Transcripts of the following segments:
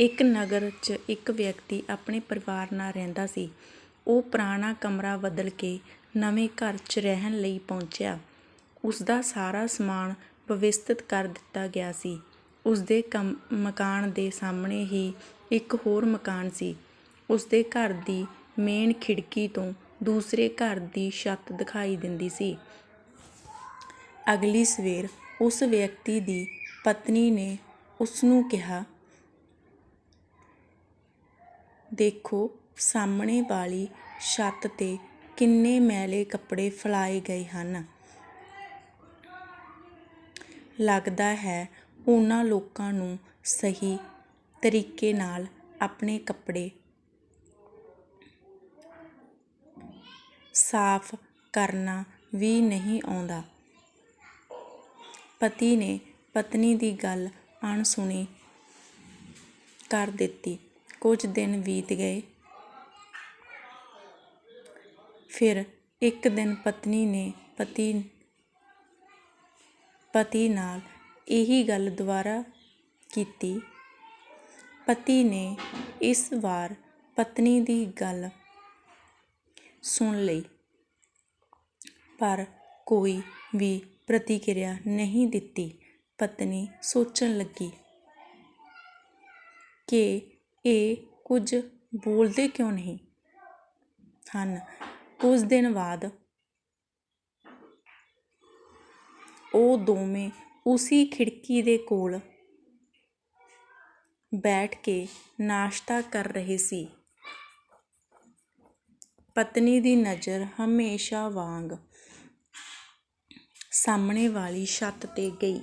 ਇੱਕ ਨਗਰ 'ਚ ਇੱਕ ਵਿਅਕਤੀ ਆਪਣੇ ਪਰਿਵਾਰ ਨਾਲ ਰਹਿੰਦਾ ਸੀ। ਉਹ ਪੁਰਾਣਾ ਕਮਰਾ ਬਦਲ ਕੇ ਨਵੇਂ ਘਰ 'ਚ ਰਹਿਣ ਲਈ ਪਹੁੰਚਿਆ। ਉਸਦਾ ਸਾਰਾ ਸਮਾਨ ਵਿਵਸਥਿਤ ਕਰ ਦਿੱਤਾ ਗਿਆ ਸੀ। ਉਸਦੇ ਮਕਾਨ ਦੇ ਸਾਹਮਣੇ ਹੀ ਇੱਕ ਹੋਰ ਮਕਾਨ ਸੀ। ਉਸਦੇ ਘਰ ਦੀ ਮੇਨ ਖਿੜਕੀ ਤੋਂ ਦੂਸਰੇ ਘਰ ਦੀ ਛੱਤ ਦਿਖਾਈ ਦਿੰਦੀ ਸੀ। ਅਗਲੀ ਸਵੇਰ ਉਸ ਵਿਅਕਤੀ ਦੀ ਪਤਨੀ ਨੇ ਉਸਨੂੰ ਕਿਹਾ, "ਦੇਖੋ, ਸਾਹਮਣੇ ਵਾਲੀ ਛੱਤ 'ਤੇ ਕਿੰਨੇ ਮੈਲੇ ਕੱਪੜੇ ਫੈਲਾਏ ਗਏ ਹਨ। ਲੱਗਦਾ ਹੈ ਉਹਨਾਂ ਲੋਕਾਂ ਨੂੰ ਸਹੀ ਤਰੀਕੇ ਨਾਲ ਆਪਣੇ ਕੱਪੜੇ ਸਾਫ਼ ਕਰਨਾ ਵੀ ਨਹੀਂ ਆਉਂਦਾ।" ਪਤੀ ਨੇ ਪਤਨੀ ਦੀ ਗੱਲ ਅਣਸੁਣੀ ਕਰ ਦਿੱਤੀ। ਕੁਝ ਦਿਨ ਬੀਤ ਗਏ। ਫਿਰ ਇੱਕ ਦਿਨ ਪਤਨੀ ਨੇ ਪਤੀ ਪਤੀ ਨਾਲ ਇਹੀ ਗੱਲ ਦੁਬਾਰਾ ਕੀਤੀ। ਪਤੀ ਨੇ ਇਸ ਵਾਰ ਪਤਨੀ ਦੀ ਗੱਲ ਸੁਣ ਲਈ, ਪਰ ਕੋਈ ਵੀ ਪ੍ਰਤੀਕਿਰਿਆ ਨਹੀਂ ਦਿੱਤੀ। ਪਤਨੀ ਸੋਚਣ ਲੱਗੀ ਕਿ ਇਹ ਕੁਝ ਬੋਲਦੇ ਕਿਉਂ ਨਹੀਂ ਹਨ। ਕੁਝ ਦਿਨ ਬਾਅਦ ਉਹ ਦੋਵੇਂ ਉਸੀ ਖਿੜਕੀ ਦੇ ਕੋਲ ਬੈਠ ਕੇ ਨਾਸ਼ਤਾ ਕਰ ਰਹੇ ਸੀ। ਪਤਨੀ ਦੀ ਨਜ਼ਰ ਹਮੇਸ਼ਾ ਵਾਂਗ ਸਾਹਮਣੇ ਵਾਲੀ ਛੱਤ 'ਤੇ ਗਈ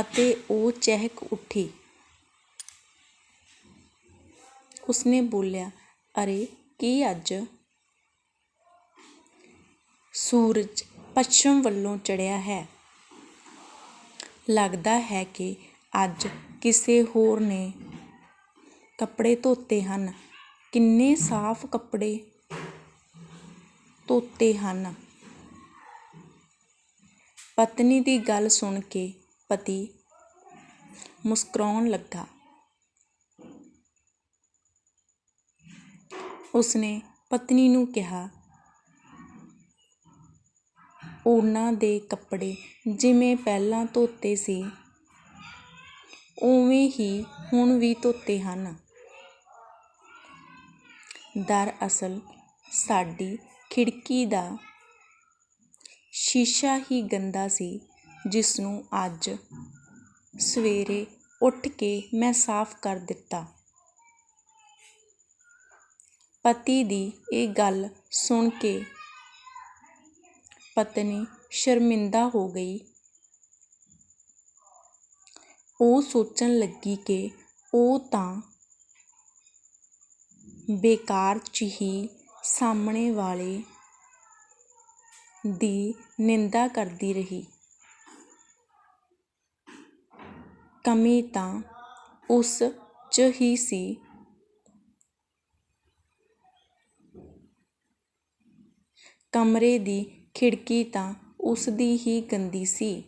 ਅਤੇ ਉਹ ਚਹਿਕ ਉੱਠੀ। ਉਸਨੇ ਬੋਲਿਆ, "ਅਰੇ, ਕੀ ਅੱਜ ਸੂਰਜ ਪੱਛਮ ਵੱਲੋਂ ਚੜ੍ਹਿਆ ਹੈ? ਲੱਗਦਾ ਹੈ ਕਿ ਅੱਜ ਕਿਸੇ ਹੋਰ ਨੇ ਕੱਪੜੇ ਧੋਤੇ ਹਨ। ਕਿੰਨੇ ਸਾਫ਼ ਕੱਪੜੇ ਧੋਤੇ ਹਨ।" ਪਤਨੀ ਦੀ ਗੱਲ ਸੁਣ ਕੇ ਪਤੀ ਮੁਸਕਰਾਉਣ ਲੱਗਾ। ਉਸਨੇ ਪਤਨੀ ਨੂੰ ਕਿਹਾ, ਉਹਨਾਂ ਦੇ ਕੱਪੜੇ ਜਿਵੇਂ ਪਹਿਲਾਂ ਧੋਤੇ ਸੀ, ਉਵੇਂ ਹੀ ਹੁਣ ਵੀ ਧੋਤੇ ਹਨ। ਦਰਅਸਲ ਸਾਡੀ ਖਿੜਕੀ ਦਾ ਸ਼ੀਸ਼ਾ ਹੀ ਗੰਦਾ ਸੀ, ਜਿਸ ਨੂੰ ਅੱਜ ਸਵੇਰੇ ਉੱਠ ਕੇ ਮੈਂ ਸਾਫ਼ ਕਰ ਦਿੱਤਾ।" ਪਤੀ ਦੀ ਇਹ ਗੱਲ ਸੁਣ ਕੇ ਪਤਨੀ ਸ਼ਰਮਿੰਦਾ ਹੋ ਗਈ। ਉਹ ਸੋਚਣ ਲੱਗੀ ਕਿ ਉਹ ਤਾਂ ਬੇਕਾਰ 'ਚ ਹੀ ਸਾਹਮਣੇ ਵਾਲੇ ਦੀ ਨਿੰਦਾ ਕਰਦੀ ਰਹੀ। ਕਮੀ ਤਾਂ ਉਸ 'ਚ ਹੀ ਸੀ। ਕਮਰੇ ਦੀ ਖਿੜਕੀ ਤਾਂ ਉਸ ਦੀ ਹੀ ਗੰਦੀ ਸੀ।